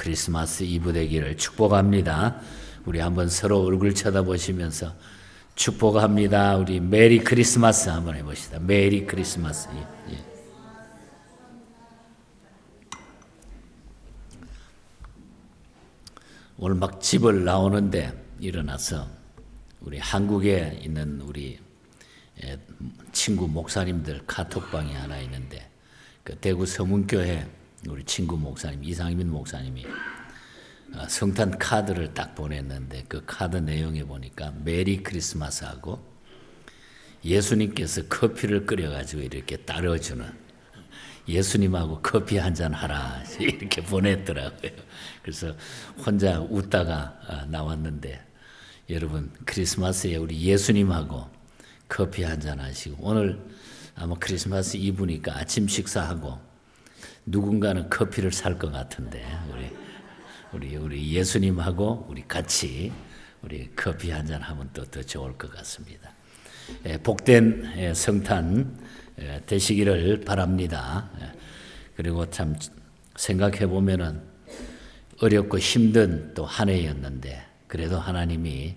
크리스마스 이브 되기를 축복합니다. 우리 한번 서로 얼굴 쳐다보시면서 축복합니다. 우리 메리 크리스마스 한번 해봅시다. 메리 크리스마스. 예, 예. 오늘 막 집을 나오는데 일어나서 우리 한국에 있는 우리 예, 친구 목사님들 카톡방이 하나 있는데 그 대구 서문교회 우리 친구 목사님 이상민 목사님이 어, 성탄 카드를 딱 보냈는데 그 카드 내용에 보니까 메리 크리스마스하고 예수님께서 커피를 끓여가지고 이렇게 따라주는 예수님하고 커피 한 잔 하라 이렇게 보냈더라고요. 그래서 혼자 웃다가 어, 나왔는데 여러분 크리스마스에 우리 예수님하고 커피 한 잔 하시고 오늘 아마 크리스마스 이브니까 아침 식사하고 누군가는 커피를 살 것 같은데 우리 우리 우리 예수님하고 우리 같이 우리 커피 한 잔 하면 또 더 좋을 것 같습니다. 예, 복된 예, 성탄 예, 되시기를 바랍니다. 예, 그리고 참 생각해 보면은 어렵고 힘든 또 한 해였는데 그래도 하나님이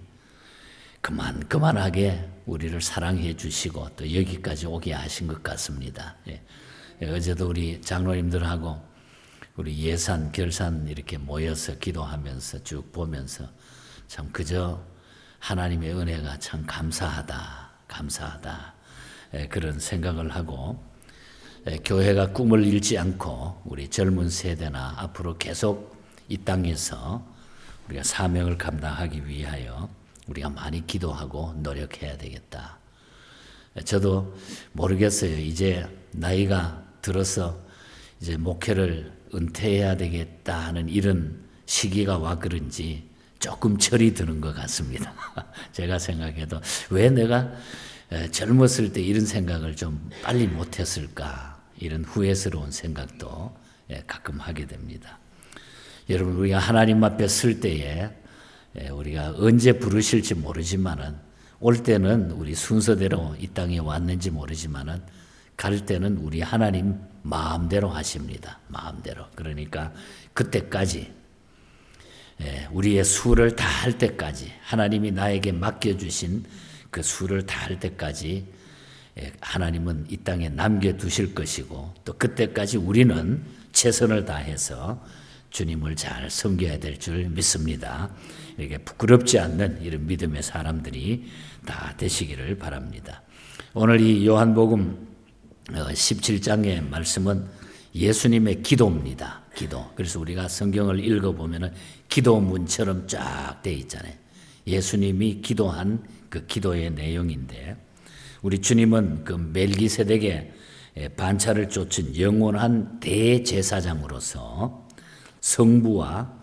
그만 그만하게 우리를 사랑해 주시고 또 여기까지 오게 하신 것 같습니다. 예. 예, 어제도 우리 장로님들하고 우리 예산 결산 이렇게 모여서 기도하면서 쭉 보면서 참 그저 하나님의 은혜가 참 감사하다, 감사하다 예, 그런 생각을 하고 예, 교회가 꿈을 잃지 않고 우리 젊은 세대나 앞으로 계속 이 땅에서 우리가 사명을 감당하기 위하여 우리가 많이 기도하고 노력해야 되겠다. 저도 모르겠어요. 이제 나이가 들어서 이제 목회를 은퇴해야 되겠다 하는 이런 시기가 와 그런지 조금 철이 드는 것 같습니다. 제가 생각해도 왜 내가 젊었을 때 이런 생각을 좀 빨리 못했을까 이런 후회스러운 생각도 예, 가끔 하게 됩니다. 여러분 우리가 하나님 앞에 설 때에 예, 우리가 언제 부르실지 모르지만은 올 때는 우리 순서대로 이 땅에 왔는지 모르지만은 갈 때는 우리 하나님 마음대로 하십니다. 마음대로. 그러니까 그때까지 예, 우리의 수를 다 할 때까지 하나님이 나에게 맡겨 주신 그 수를 다 할 때까지 예, 하나님은 이 땅에 남겨 두실 것이고 또 그때까지 우리는 최선을 다해서 주님을 잘 섬겨야 될 줄 믿습니다. 이게 부끄럽지 않는 이런 믿음의 사람들이 다 되시기를 바랍니다. 오늘 이 요한복음 17장의 말씀은 예수님의 기도입니다. 기도. 그래서 우리가 성경을 읽어보면 기도문처럼 쫙 돼 있잖아요. 예수님이 기도한 그 기도의 내용인데 우리 주님은 그 멜기세덱의 반차를 쫓은 영원한 대제사장으로서 성부와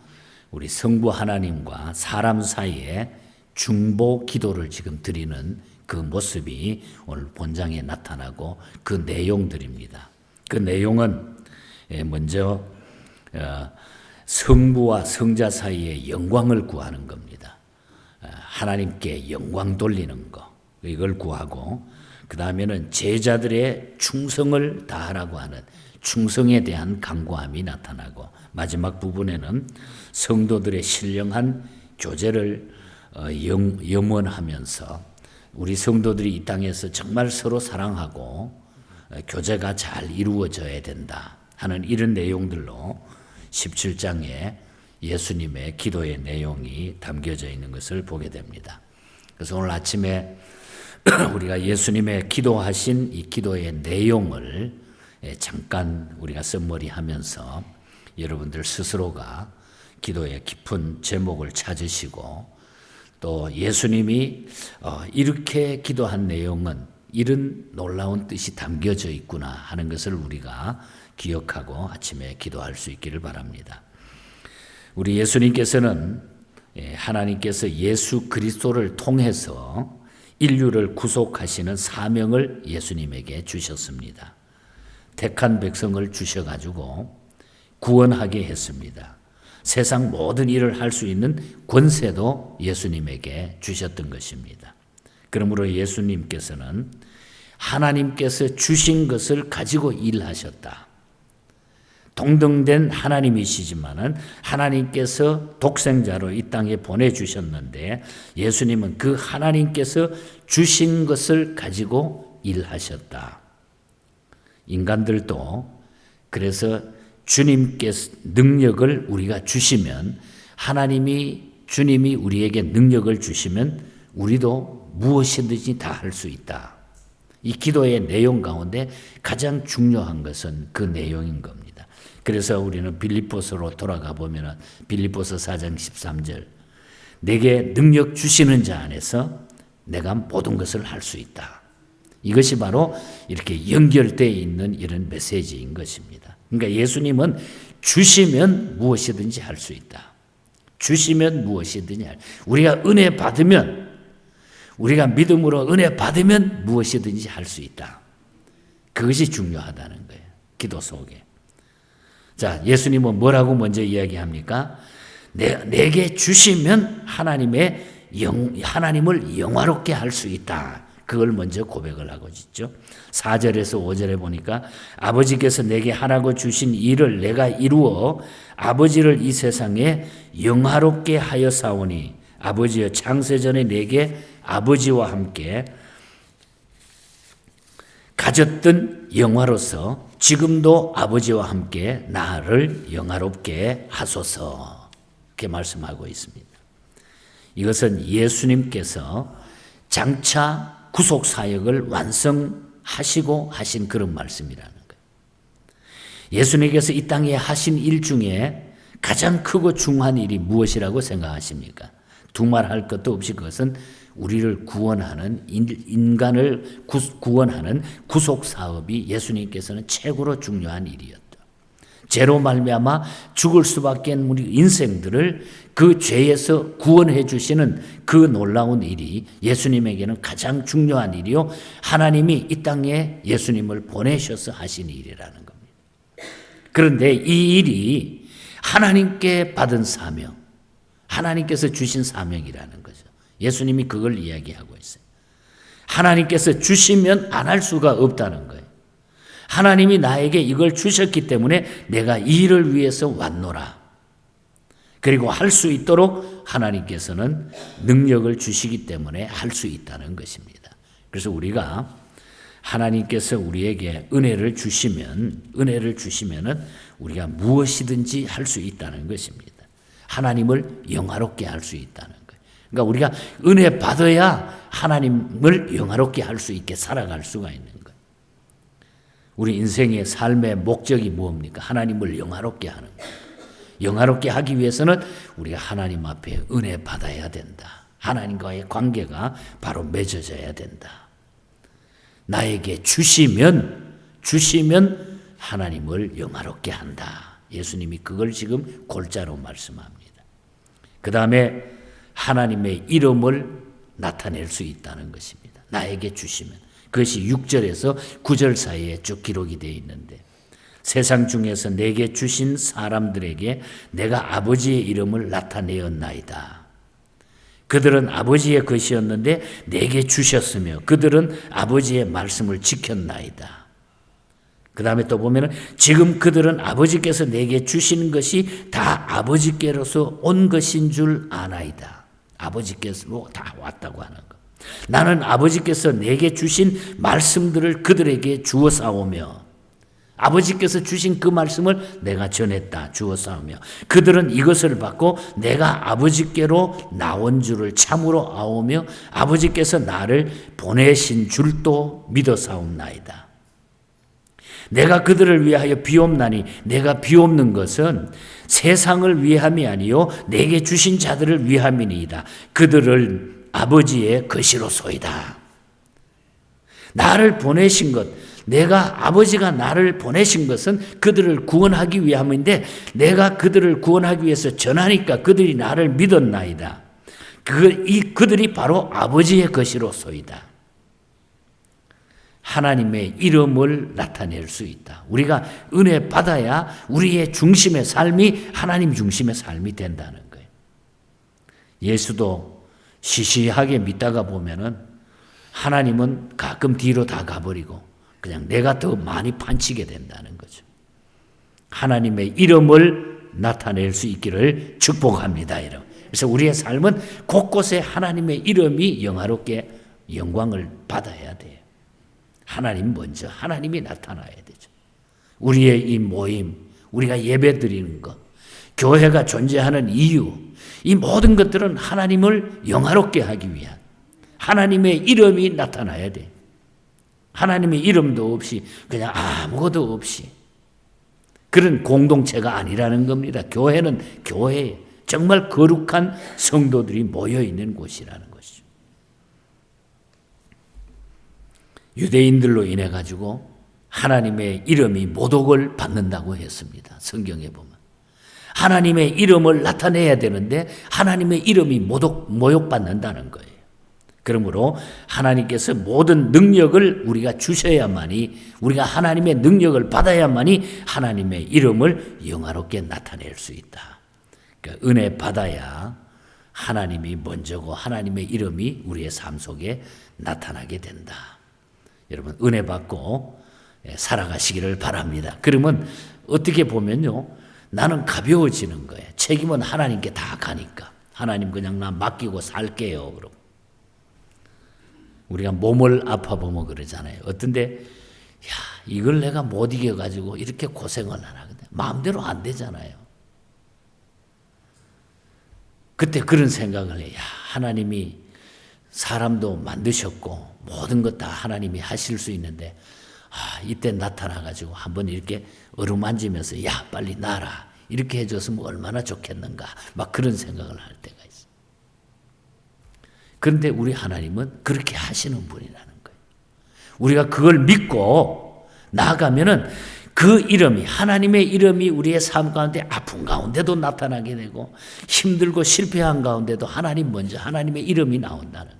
우리 성부 하나님과 사람 사이에 중보 기도를 지금 드리는 그 모습이 오늘 본장에 나타나고 그 내용들입니다. 그 내용은 먼저 어, 성부와 성자 사이에 영광을 구하는 겁니다. 어, 하나님께 영광 돌리는 거 이걸 구하고 그 다음에는 제자들의 충성을 다하라고 하는 충성에 대한 강구함이 나타나고 마지막 부분에는 성도들의 신령한 교제를 어, 염원하면서 우리 성도들이 이 땅에서 정말 서로 사랑하고 교제가 잘 이루어져야 된다 하는 이런 내용들로 17장에 예수님의 기도의 내용이 담겨져 있는 것을 보게 됩니다. 그래서 오늘 아침에 우리가 예수님의 기도하신 이 기도의 내용을 잠깐 우리가 썸머리 하면서 여러분들 스스로가 기도의 깊은 제목을 찾으시고 또 예수님이 어, 이렇게 기도한 내용은 이런 놀라운 뜻이 담겨져 있구나 하는 것을 우리가 기억하고 아침에 기도할 수 있기를 바랍니다. 우리 예수님께서는 예, 하나님께서 예수 그리스도를 통해서 인류를 구속하시는 사명을 예수님에게 주셨습니다. 택한 백성을 주셔가지고 구원하게 했습니다. 세상 모든 일을 할 수 있는 권세도 예수님에게 주셨던 것입니다. 그러므로 예수님께서는 하나님께서 주신 것을 가지고 일하셨다. 동등된 하나님이시지만은 하나님께서 독생자로 이 땅에 보내주셨는데 예수님은 그 하나님께서 주신 것을 가지고 일하셨다. 인간들도 그래서 주님께서 능력을 우리가 주시면 하나님이 주님이 우리에게 능력을 주시면 우리도 무엇이든지 다 할 수 있다. 이 기도의 내용 가운데 가장 중요한 것은 그 내용인 겁니다. 그래서 우리는 빌립보서로 돌아가 보면 빌립보서 4장 13절 내게 능력 주시는 자 안에서 내가 모든 것을 할 수 있다. 이것이 바로 이렇게 연결되어 있는 이런 메시지인 것입니다. 그러니까 예수님은 주시면 무엇이든지 할 수 있다. 주시면 무엇이든지 할. 우리가 은혜 받으면 우리가 믿음으로 은혜 받으면 무엇이든지 할 수 있다. 그것이 중요하다는 거예요. 기도 속에. 자, 예수님은 뭐라고 먼저 이야기합니까? 내, 내게 주시면 하나님의 영, 하나님을 영화롭게 할 수 있다. 그걸 먼저 고백을 하고 있죠. 4절에서 5절에 보니까 아버지께서 내게 하라고 주신 일을 내가 이루어 아버지를 이 세상에 영화롭게 하여 사오니 아버지여 창세전에 내게 아버지와 함께 가졌던 영화로서 지금도 아버지와 함께 나를 영화롭게 하소서. 이렇게 말씀하고 있습니다. 이것은 예수님께서 장차 구속 사역을 완성하시고 하신 그런 말씀이라는 거예요. 예수님께서 이 땅에 하신 일 중에 가장 크고 중요한 일이 무엇이라고 생각하십니까? 두말할 것도 없이 그것은 우리를 구원하는 인간을 구원하는 구속 사업이 예수님께서는 최고로 중요한 일이었다. 죄로 말미암아 죽을 수밖에 우리 인생들을 그 죄에서 구원해 주시는 그 놀라운 일이 예수님에게는 가장 중요한 일이요 하나님이 이 땅에 예수님을 보내셔서 하신 일이라는 겁니다. 그런데 이 일이 하나님께 받은 사명, 하나님께서 주신 사명이라는 거죠. 예수님이 그걸 이야기하고 있어요. 하나님께서 주시면 안 할 수가 없다는 거예요. 하나님이 나에게 이걸 주셨기 때문에 내가 이 일을 위해서 왔노라. 그리고 할 수 있도록 하나님께서는 능력을 주시기 때문에 할 수 있다는 것입니다. 그래서 우리가 하나님께서 우리에게 은혜를 주시면 은혜를 주시면은 우리가 무엇이든지 할 수 있다는 것입니다. 하나님을 영화롭게 할 수 있다는 거예요. 그러니까 우리가 은혜 받아야 하나님을 영화롭게 할 수 있게 살아갈 수가 있는 거예요. 우리 인생의 삶의 목적이 뭡니까? 하나님을 영화롭게 하는 거예요. 영화롭게 하기 위해서는 우리가 하나님 앞에 은혜 받아야 된다. 하나님과의 관계가 바로 맺어져야 된다. 나에게 주시면 주시면 하나님을 영화롭게 한다. 예수님이 그걸 지금 골자로 말씀합니다. 그 다음에 하나님의 이름을 나타낼 수 있다는 것입니다. 나에게 주시면. 그것이 6절에서 9절 사이에 쭉 기록이 되어 있는데 세상 중에서 내게 주신 사람들에게 내가 아버지의 이름을 나타내었나이다. 그들은 아버지의 것이었는데 내게 주셨으며 그들은 아버지의 말씀을 지켰나이다. 그 다음에 또 보면은 지금 그들은 아버지께서 내게 주신 것이 다 아버지께로서 온 것인 줄 아나이다. 아버지께서 다 왔다고 하는 것. 나는 아버지께서 내게 주신 말씀들을 그들에게 주어 싸우며 아버지께서 주신 그 말씀을 내가 전했다 주어 싸우며 그들은 이것을 받고 내가 아버지께로 나온 줄을 참으로 아오며 아버지께서 나를 보내신 줄도 믿어 싸움나이다. 내가 그들을 위하여 비옵나니 내가 비옵는 것은 세상을 위함이 아니요 내게 주신 자들을 위함이니이다. 그들을 아버지의 것이로소이다. 나를 보내신 것, 내가 아버지가 나를 보내신 것은 그들을 구원하기 위함인데 내가 그들을 구원하기 위해서 전하니까 그들이 나를 믿었나이다. 그, 이, 그들이 바로 아버지의 것이로소이다. 하나님의 이름을 나타낼 수 있다. 우리가 은혜 받아야 우리의 중심의 삶이 하나님 중심의 삶이 된다는 거예요. 예수도 시시하게 믿다가 보면은 하나님은 가끔 뒤로 다 가버리고 그냥 내가 더 많이 판치게 된다는 거죠. 하나님의 이름을 나타낼 수 있기를 축복합니다. 여러분. 그래서 우리의 삶은 곳곳에 하나님의 이름이 영화롭게 영광을 받아야 돼요. 하나님 먼저 하나님이 나타나야 되죠. 우리의 이 모임, 우리가 예배 드리는 것, 교회가 존재하는 이유, 이 모든 것들은 하나님을 영화롭게 하기 위한 하나님의 이름이 나타나야 돼. 하나님의 이름도 없이 그냥 아무것도 없이 그런 공동체가 아니라는 겁니다. 교회는 교회 정말 거룩한 성도들이 모여 있는 곳이라는 것이죠. 유대인들로 인해 가지고 하나님의 이름이 모독을 받는다고 했습니다. 성경에 보면 하나님의 이름을 나타내야 되는데 하나님의 이름이 모독 모욕받는다는 거예요. 그러므로 하나님께서 모든 능력을 우리가 주셔야만이 우리가 하나님의 능력을 받아야만이 하나님의 이름을 영화롭게 나타낼 수 있다. 그러니까 은혜 받아야 하나님이 먼저고 하나님의 이름이 우리의 삶 속에 나타나게 된다. 여러분 은혜 받고 살아가시기를 바랍니다. 그러면 어떻게 보면요. 나는 가벼워지는 거예요. 책임은 하나님께 다 가니까. 하나님 그냥 나 맡기고 살게요. 그럼. 우리가 몸을 아파보면 그러잖아요. 어떤데, 야, 이걸 내가 못 이겨가지고 이렇게 고생을 하나. 마음대로 안 되잖아요. 그때 그런 생각을 해. 야, 하나님이 사람도 만드셨고, 모든 것 다 하나님이 하실 수 있는데, 아, 이때 나타나가지고 한번 이렇게 어루만지면서, 야, 빨리 나라. 이렇게 해줬으면 얼마나 좋겠는가. 막 그런 생각을 할 때가 있어. 그런데 우리 하나님은 그렇게 하시는 분이라는 거예요. 우리가 그걸 믿고 나아가면은 그 이름이 하나님의 이름이 우리의 삶 가운데 아픈 가운데도 나타나게 되고 힘들고 실패한 가운데도 하나님 먼저 하나님의 이름이 나온다는.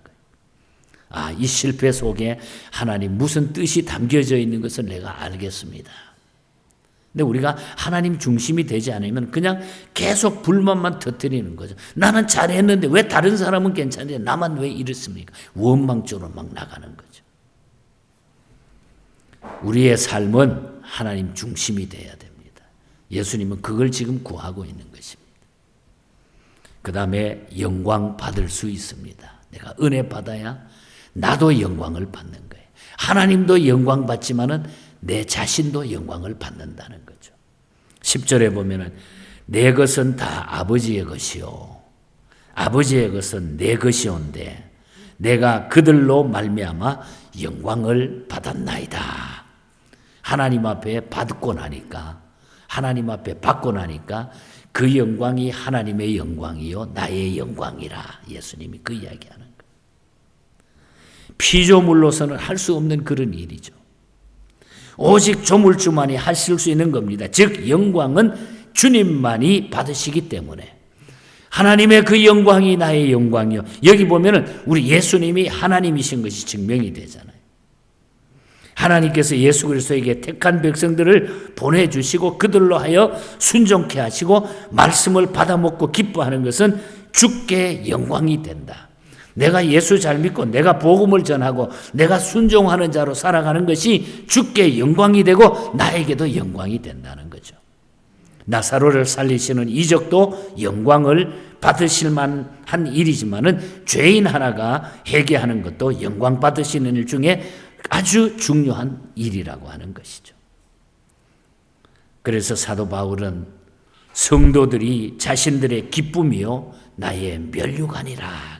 아, 이 실패 속에 하나님 무슨 뜻이 담겨져 있는 것을 내가 알겠습니다. 근데 우리가 하나님 중심이 되지 않으면 그냥 계속 불만만 터뜨리는 거죠. 나는 잘했는데 왜 다른 사람은 괜찮은데 나만 왜 이렇습니까? 원망적으로 막 나가는 거죠. 우리의 삶은 하나님 중심이 되어야 됩니다. 예수님은 그걸 지금 구하고 있는 것입니다. 그 다음에 영광 받을 수 있습니다. 내가 은혜 받아야 나도 영광을 받는 거예요. 하나님도 영광 받지만은 내 자신도 영광을 받는다는 거죠. 10절에 보면은 내 것은 다 아버지의 것이요. 아버지의 것은 내 것이온데 내가 그들로 말미암아 영광을 받았나이다. 하나님 앞에 받고 나니까 하나님 앞에 받고 나니까 그 영광이 하나님의 영광이요 나의 영광이라 예수님이 그 이야기하는. 피조물로서는 할 수 없는 그런 일이죠. 오직 조물주만이 하실 수 있는 겁니다. 즉 영광은 주님만이 받으시기 때문에 하나님의 그 영광이 나의 영광이요. 여기 보면은 우리 예수님이 하나님이신 것이 증명이 되잖아요. 하나님께서 예수 그리스도에게 택한 백성들을 보내주시고 그들로 하여 순종케 하시고 말씀을 받아먹고 기뻐하는 것은 주께 영광이 된다. 내가 예수 잘 믿고 내가 복음을 전하고 내가 순종하는 자로 살아가는 것이 주께 영광이 되고 나에게도 영광이 된다는 거죠. 나사로를 살리시는 이적도 영광을 받으실 만한 일이지만은 죄인 하나가 회개하는 것도 영광 받으시는 일 중에 아주 중요한 일이라고 하는 것이죠. 그래서 사도 바울은 성도들이 자신들의 기쁨이요 나의 그랬어요.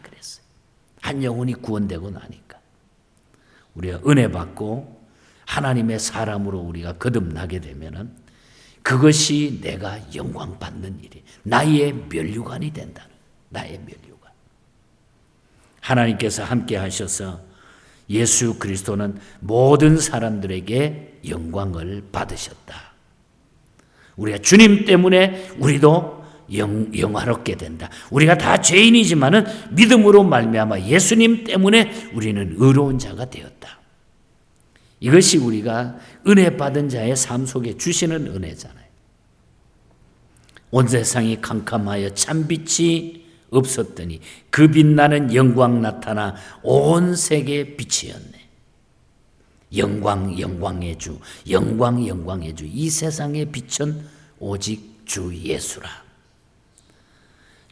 한 영혼이 구원되고 나니까 우리가 은혜 받고 하나님의 사람으로 우리가 거듭나게 되면은 그것이 내가 영광 받는 일이 나의 멸류관이 된다는 나의 멸류관. 하나님께서 함께 하셔서 예수 그리스도는 모든 사람들에게 영광을 받으셨다. 우리가 주님 때문에 우리도 영, 영화롭게 된다. 우리가 다 죄인이지만은 믿음으로 말미암아 예수님 때문에 우리는 의로운 자가 되었다. 이것이 우리가 은혜 받은 자의 삶 속에 주시는 은혜잖아요. 온 세상이 캄캄하여 참빛이 없었더니 그 빛나는 영광 나타나 온 세계에 빛이었네. 영광 영광의 주, 영광 영광의 주. 이 세상의 빛은 오직 주 예수라.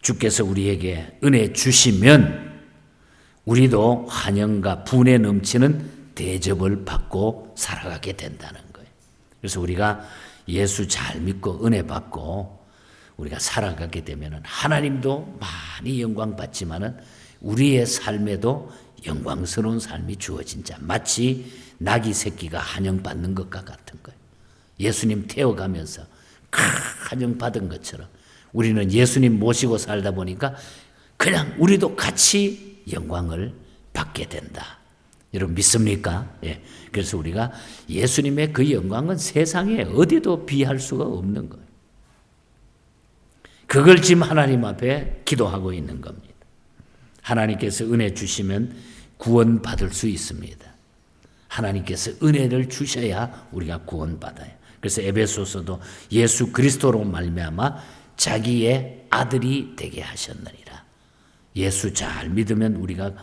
주께서 우리에게 은혜 주시면 우리도 환영과 분에 넘치는 대접을 받고 살아가게 된다는 거예요. 그래서 우리가 예수 잘 믿고 은혜 받고 우리가 살아가게 되면 하나님도 많이 영광 받지만은 우리의 삶에도 영광스러운 삶이 주어진 자 마치 나귀 새끼가 한영받는 것과 같은 거예요. 예수님 태워가면서 한영받은 것처럼 우리는 예수님 모시고 살다 보니까 그냥 우리도 같이 영광을 받게 된다. 여러분 믿습니까? 예. 그래서 우리가 예수님의 그 영광은 세상에 어디도 비할 수가 없는 거예요. 그걸 지금 하나님 앞에 기도하고 있는 겁니다. 하나님께서 은혜 주시면 구원받을 수 있습니다. 하나님께서 은혜를 주셔야 우리가 구원받아요. 그래서 에베소서도 예수 그리스도로 말미암아 자기의 아들이 되게 하셨느니라. 예수 잘 믿으면 우리가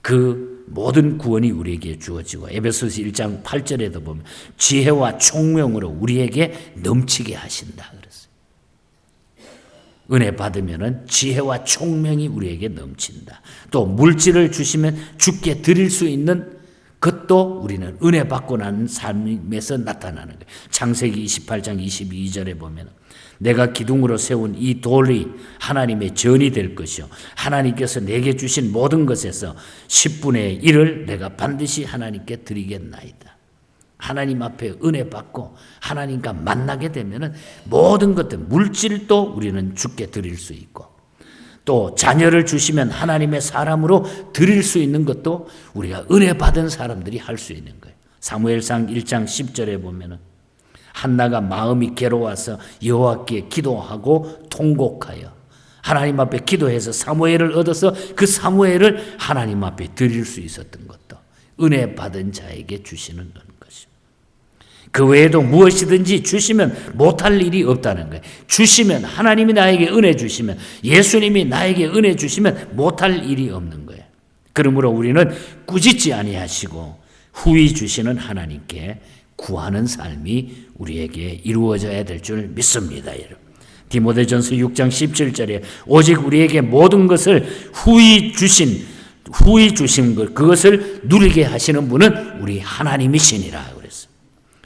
그 모든 구원이 우리에게 주어지고 에베소서 1장 8절에도 보면 지혜와 총명으로 우리에게 넘치게 하신다 그랬어요. 은혜 받으면은 지혜와 총명이 우리에게 넘친다. 또 물질을 주시면 주께 드릴 수 있는 그것도 우리는 은혜 받고 나는 삶에서 나타나는 거예요. 창세기 28장 22절에 보면 내가 기둥으로 세운 이 돌이 하나님의 전이 될 것이요. 하나님께서 내게 주신 모든 것에서 10분의 1을 내가 반드시 하나님께 드리겠나이다. 하나님 앞에 은혜 받고 하나님과 만나게 되면은 모든 것들, 물질도 우리는 주께 드릴 수 있고 또 자녀를 주시면 하나님의 사람으로 드릴 수 있는 것도 우리가 은혜 받은 사람들이 할 수 있는 거예요. 사무엘상 1장 10절에 보면은 한나가 마음이 괴로워서 여호와께 기도하고 통곡하여 하나님 앞에 기도해서 사무엘을 얻어서 그 사무엘을 하나님 앞에 드릴 수 있었던 것도 은혜 받은 자에게 주시는 것입니다. 그 외에도 무엇이든지 주시면 못할 일이 없다는 거예요. 주시면 하나님이 나에게 은혜 주시면 예수님이 나에게 은혜 주시면 못할 일이 없는 거예요. 그러므로 우리는 꾸짖지 아니하시고 후히 주시는 하나님께 구하는 삶이 우리에게 이루어져야 될 줄 믿습니다, 여러분. 디모데전서 6장 17절에 오직 우리에게 모든 것을 후히 주신 후히 주신 것 그것을 누리게 하시는 분은 우리 하나님이시니라.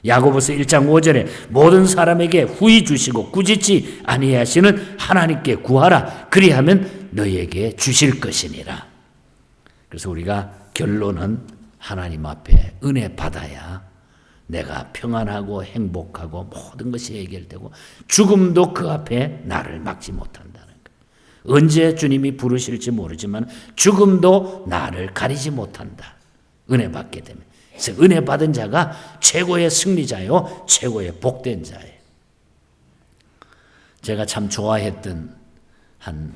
야고보서 1장 5절에 모든 사람에게 후히 주시고 꾸짖지 아니하시는 하나님께 구하라 그리하면 너희에게 주실 것이니라. 그래서 우리가 결론은 하나님 앞에 은혜 받아야 내가 평안하고 행복하고 모든 것이 해결되고 죽음도 그 앞에 나를 막지 못한다는 거예요. 언제 주님이 부르실지 모르지만 죽음도 나를 가리지 못한다. 은혜 받게 되면. 그래서 은혜 받은 자가 최고의 승리자요, 최고의 복된 자예요. 제가 참 좋아했던 한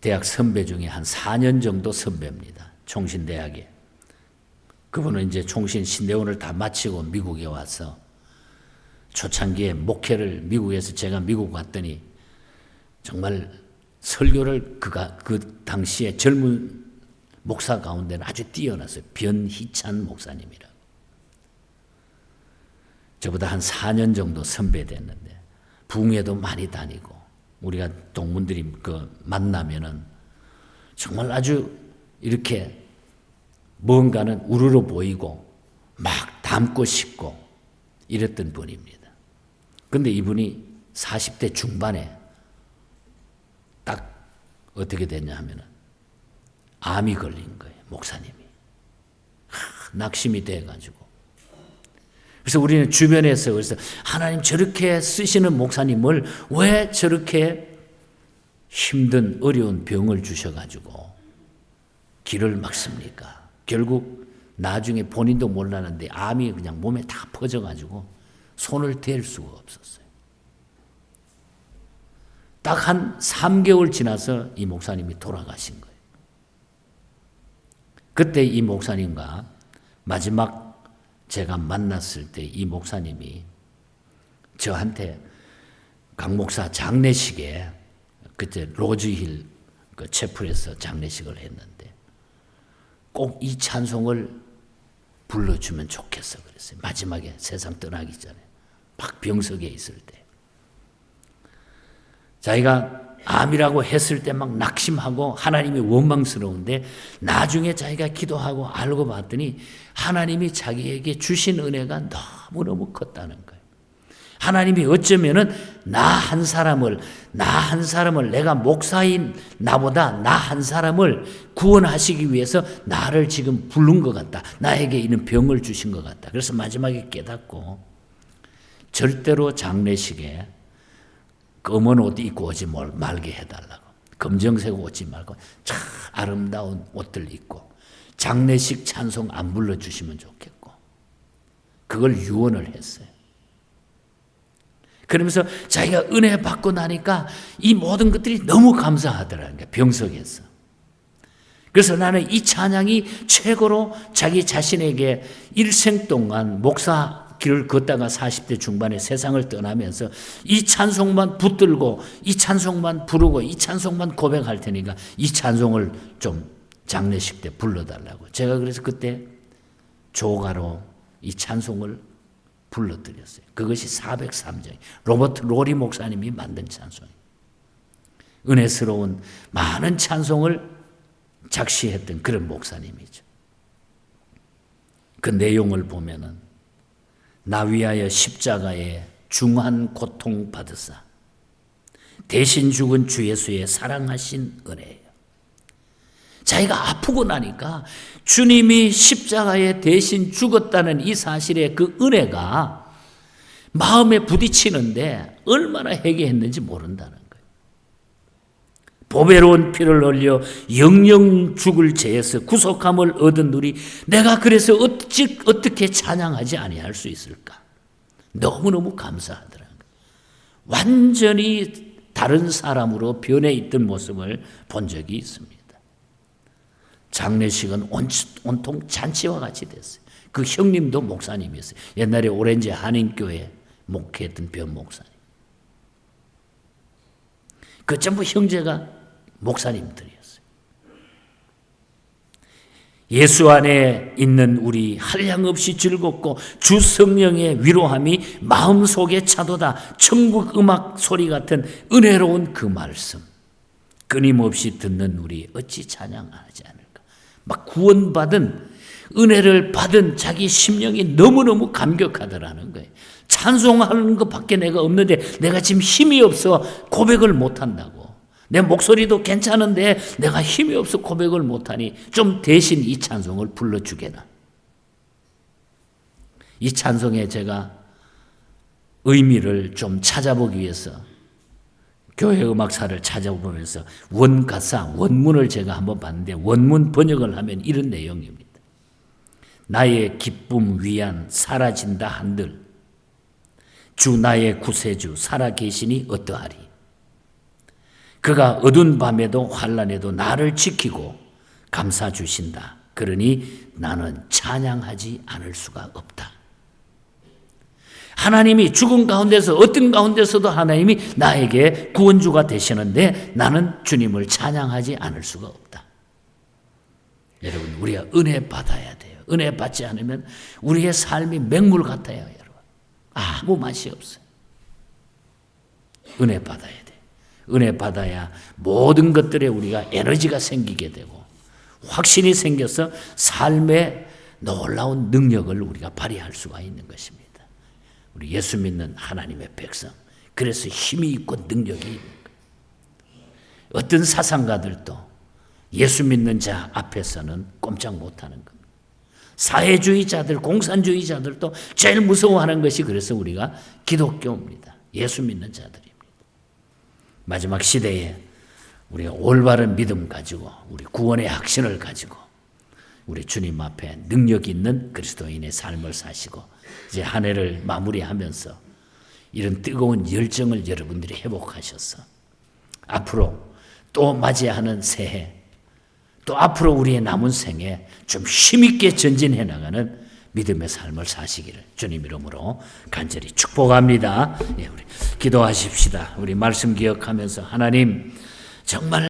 대학 선배 중에 한 4년 정도 선배입니다. 총신대학에. 그분은 이제 총신 신대원을 다 마치고 미국에 와서 초창기에 목회를 미국에서 제가 미국 갔더니 정말 설교를 그가 그 당시에 젊은 목사 가운데는 아주 뛰어났어요. 변희찬 목사님이라고. 저보다 한 4년 정도 선배됐는데 부흥회도 많이 다니고 우리가 동문들이 그 만나면은 정말 아주 이렇게 뭔가는 우르르 보이고 막 담고 싶고 이랬던 분입니다. 근데 이분이 40대 중반에 딱 어떻게 됐냐 하면은 암이 걸린 거예요, 목사님이. 하, 낙심이 돼가지고. 그래서 우리는 주변에서 그래서 하나님 저렇게 쓰시는 목사님을 왜 저렇게 힘든 어려운 병을 주셔가지고 길을 막습니까? 결국 나중에 본인도 몰랐는데 암이 그냥 몸에 다 퍼져가지고 손을 댈 수가 없었어요. 딱 한 3개월 지나서 이 목사님이 돌아가신 거예요. 그때 이 목사님과 마지막 제가 만났을 때 이 목사님이 저한테 강 목사 장례식에 그때 로즈힐 그 채플에서 장례식을 했는데 꼭 이 찬송을 불러주면 좋겠어 그랬어요. 마지막에 세상 떠나기 전에 막 병석에 있을 때 자기가 암이라고 했을 때 막 낙심하고 하나님이 원망스러운데 나중에 자기가 기도하고 알고 봤더니 하나님이 자기에게 주신 은혜가 너무너무 컸다는 거예요. 하나님이 어쩌면은 나 한 사람을 나 한 사람을 내가 목사인 나보다 나 한 사람을 구원하시기 위해서 나를 지금 부른 것 같다. 나에게 이런 병을 주신 것 같다. 그래서 마지막에 깨닫고 절대로 장례식에 검은 옷 입고 오지 말게 해달라고. 검정색 옷 입지 말고 참 아름다운 옷들 입고 장례식 찬송 안 불러주시면 좋겠고 그걸 유언을 했어요. 그러면서 자기가 은혜 받고 나니까 이 모든 것들이 너무 감사하더라는 거예요. 병석에서. 그래서 나는 이 찬양이 최고로 자기 자신에게 일생 동안 목사 길을 걷다가 40대 중반에 세상을 떠나면서 이 찬송만 붙들고 이 찬송만 부르고 이 찬송만 고백할 테니까 이 찬송을 좀 장례식 때 불러달라고. 제가 그래서 그때 조가로 이 찬송을 불러드렸어요. 그것이 403장. 로버트 로리 목사님이 만든 찬송이에요. 은혜스러운 많은 찬송을 작시했던 그런 목사님이죠. 그 내용을 보면은 나 위하여 십자가에 중한 고통 받으사 대신 죽은 주 예수의 사랑하신 은혜예요. 자기가 아프고 나니까 주님이 십자가에 대신 죽었다는 이 사실의 그 은혜가 마음에 부딪히는데 얼마나 해계했는지 모른다는. 보배로운 피를 흘려 영영 죽을 죄에서 구속함을 얻은 우리 내가 그래서 어찌, 어떻게 찬양하지 아니할 수 있을까? 너무너무 감사하더라고요. 완전히 다른 사람으로 변해 있던 모습을 본 적이 있습니다. 장례식은 온, 온통 잔치와 같이 됐어요. 그 형님도 목사님이었어요. 옛날에 오렌지 한인교회 목회했던 변 목사님. 그 전부 형제가 목사님들이었어요. 예수 안에 있는 우리 한량없이 즐겁고 주 성령의 위로함이 마음속에 차도다 천국 음악 소리 같은 은혜로운 그 말씀 끊임없이 듣는 우리 어찌 찬양하지 않을까 막 구원받은 은혜를 받은 자기 심령이 너무너무 감격하더라는 거예요 찬송하는 것밖에 내가 없는데 내가 지금 힘이 없어 고백을 못 한다고 내 목소리도 괜찮은데 내가 힘이 없어 고백을 못 하니 좀 대신 이 찬송을 불러 주게나. 이 찬송에 제가 의미를 좀 찾아보기 위해서 교회 음악사를 찾아보면서 원가사, 원문을 제가 한번 봤는데 원문 번역을 하면 이런 내용입니다. 나의 기쁨 위안 사라진다 한들 주 나의 구세주 살아 계시니 어떠하리 그가 어두운 밤에도 환란에도 나를 지키고 감사 주신다. 그러니 나는 찬양하지 않을 수가 없다. 하나님이 죽은 가운데서 어떤 가운데서도 하나님이 나에게 구원주가 되시는데 나는 주님을 찬양하지 않을 수가 없다. 여러분 우리가 은혜 받아야 돼요. 은혜 받지 않으면 우리의 삶이 맹물 같아요. 아무 맛이 없어요. 은혜 받아야 돼요. 은혜 받아야 모든 것들에 우리가 에너지가 생기게 되고 확신이 생겨서 삶의 놀라운 능력을 우리가 발휘할 수가 있는 것입니다. 우리 예수 믿는 하나님의 백성. 그래서 힘이 있고 능력이 있는 거예요. 어떤 사상가들도 예수 믿는 자 앞에서는 꼼짝 못 하는 겁니다. 사회주의자들, 공산주의자들도 제일 무서워하는 것이 그래서 우리가 기독교입니다. 예수 믿는 자들. 마지막 시대에 우리가 올바른 믿음 가지고 우리 구원의 확신을 가지고 우리 주님 앞에 능력 있는 그리스도인의 삶을 사시고 이제 한 해를 마무리하면서 이런 뜨거운 열정을 여러분들이 회복하셔서 앞으로 또 맞이하는 새해 또 앞으로 우리의 남은 생에 좀 힘있게 전진해 나가는 믿음의 삶을 사시기를 주님 이름으로 간절히 축복합니다. 예, 우리 기도하십시다. 우리 말씀 기억하면서 하나님 정말